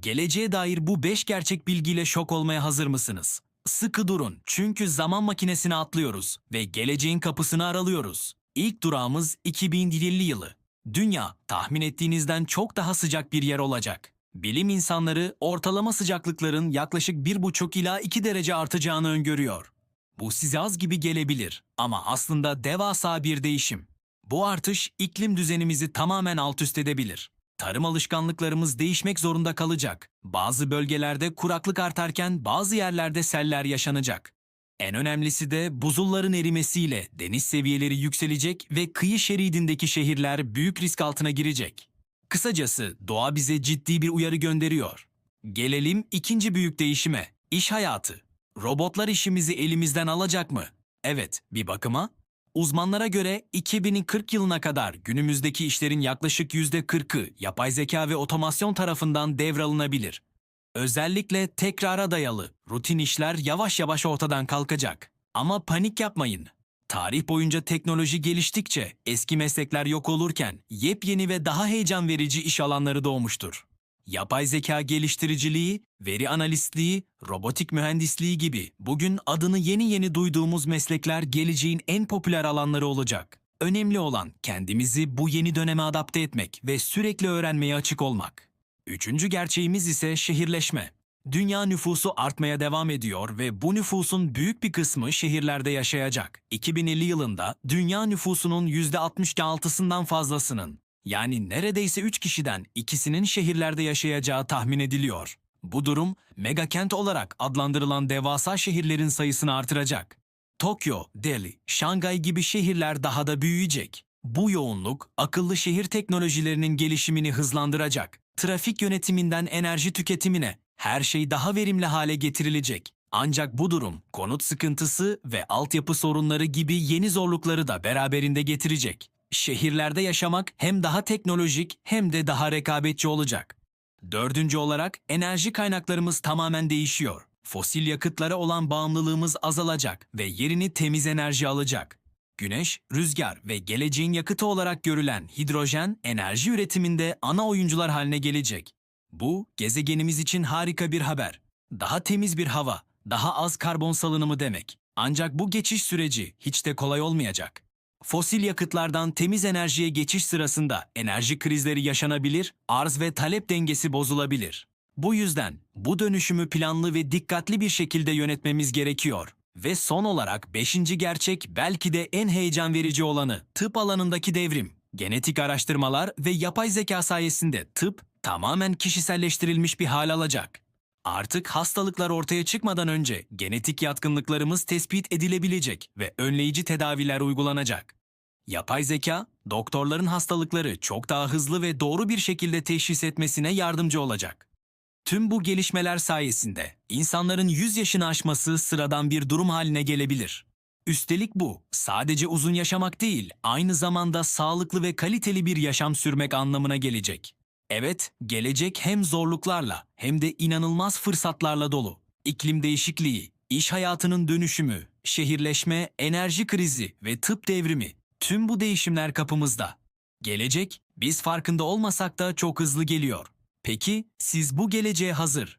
Geleceğe dair bu 5 gerçek bilgiyle şok olmaya hazır mısınız? Sıkı durun çünkü zaman makinesine atlıyoruz ve geleceğin kapısını aralıyoruz. İlk durağımız 2050 yılı. Dünya tahmin ettiğinizden çok daha sıcak bir yer olacak. Bilim insanları ortalama sıcaklıkların yaklaşık 1,5 ila 2 derece artacağını öngörüyor. Bu size az gibi gelebilir ama aslında devasa bir değişim. Bu artış iklim düzenimizi tamamen alt üst edebilir. Tarım alışkanlıklarımız değişmek zorunda kalacak. Bazı bölgelerde kuraklık artarken bazı yerlerde seller yaşanacak. En önemlisi de buzulların erimesiyle deniz seviyeleri yükselecek ve kıyı şeridindeki şehirler büyük risk altına girecek. Kısacası doğa bize ciddi bir uyarı gönderiyor. Gelelim ikinci büyük değişime, iş hayatı. Robotlar işimizi elimizden alacak mı? Evet, bir bakıma. Uzmanlara göre 2040 yılına kadar günümüzdeki işlerin yaklaşık %40'ı yapay zeka ve otomasyon tarafından devralınabilir. Özellikle tekrara dayalı rutin işler yavaş yavaş ortadan kalkacak. Ama panik yapmayın. Tarih boyunca teknoloji geliştikçe eski meslekler yok olurken yepyeni ve daha heyecan verici iş alanları doğmuştur. Yapay zeka geliştiriciliği, veri analistliği, robotik mühendisliği gibi bugün adını yeni yeni duyduğumuz meslekler geleceğin en popüler alanları olacak. Önemli olan kendimizi bu yeni döneme adapte etmek ve sürekli öğrenmeye açık olmak. Üçüncü gerçeğimiz ise şehirleşme. Dünya nüfusu artmaya devam ediyor ve bu nüfusun büyük bir kısmı şehirlerde yaşayacak. 2050 yılında dünya nüfusunun %66'sından fazlasının yani neredeyse 3 kişiden ikisinin şehirlerde yaşayacağı tahmin ediliyor. Bu durum megakent olarak adlandırılan devasa şehirlerin sayısını artıracak. Tokyo, Delhi, Şangay gibi şehirler daha da büyüyecek. Bu yoğunluk akıllı şehir teknolojilerinin gelişimini hızlandıracak. Trafik yönetiminden enerji tüketimine her şey daha verimli hale getirilecek. Ancak bu durum konut sıkıntısı ve altyapı sorunları gibi yeni zorlukları da beraberinde getirecek. Şehirlerde yaşamak hem daha teknolojik hem de daha rekabetçi olacak. Dördüncü olarak enerji kaynaklarımız tamamen değişiyor. Fosil yakıtlara olan bağımlılığımız azalacak ve yerini temiz enerji alacak. Güneş, rüzgar ve geleceğin yakıtı olarak görülen hidrojen enerji üretiminde ana oyuncular haline gelecek. Bu gezegenimiz için harika bir haber. Daha temiz bir hava, daha az karbon salınımı demek. Ancak bu geçiş süreci hiç de kolay olmayacak. Fosil yakıtlardan temiz enerjiye geçiş sırasında enerji krizleri yaşanabilir, arz ve talep dengesi bozulabilir. Bu yüzden bu dönüşümü planlı ve dikkatli bir şekilde yönetmemiz gerekiyor. Ve son olarak beşinci gerçek belki de en heyecan verici olanı tıp alanındaki devrim. Genetik araştırmalar ve yapay zeka sayesinde tıp tamamen kişiselleştirilmiş bir hal alacak. Artık hastalıklar ortaya çıkmadan önce genetik yatkınlıklarımız tespit edilebilecek ve önleyici tedaviler uygulanacak. Yapay zeka, doktorların hastalıkları çok daha hızlı ve doğru bir şekilde teşhis etmesine yardımcı olacak. Tüm bu gelişmeler sayesinde insanların 100 yaşını aşması sıradan bir durum haline gelebilir. Üstelik bu sadece uzun yaşamak değil, aynı zamanda sağlıklı ve kaliteli bir yaşam sürmek anlamına gelecek. Evet, gelecek hem zorluklarla hem de inanılmaz fırsatlarla dolu. İklim değişikliği, iş hayatının dönüşümü, şehirleşme, enerji krizi ve tıp devrimi tüm bu değişimler kapımızda. Gelecek biz farkında olmasak da çok hızlı geliyor. Peki siz bu geleceğe hazır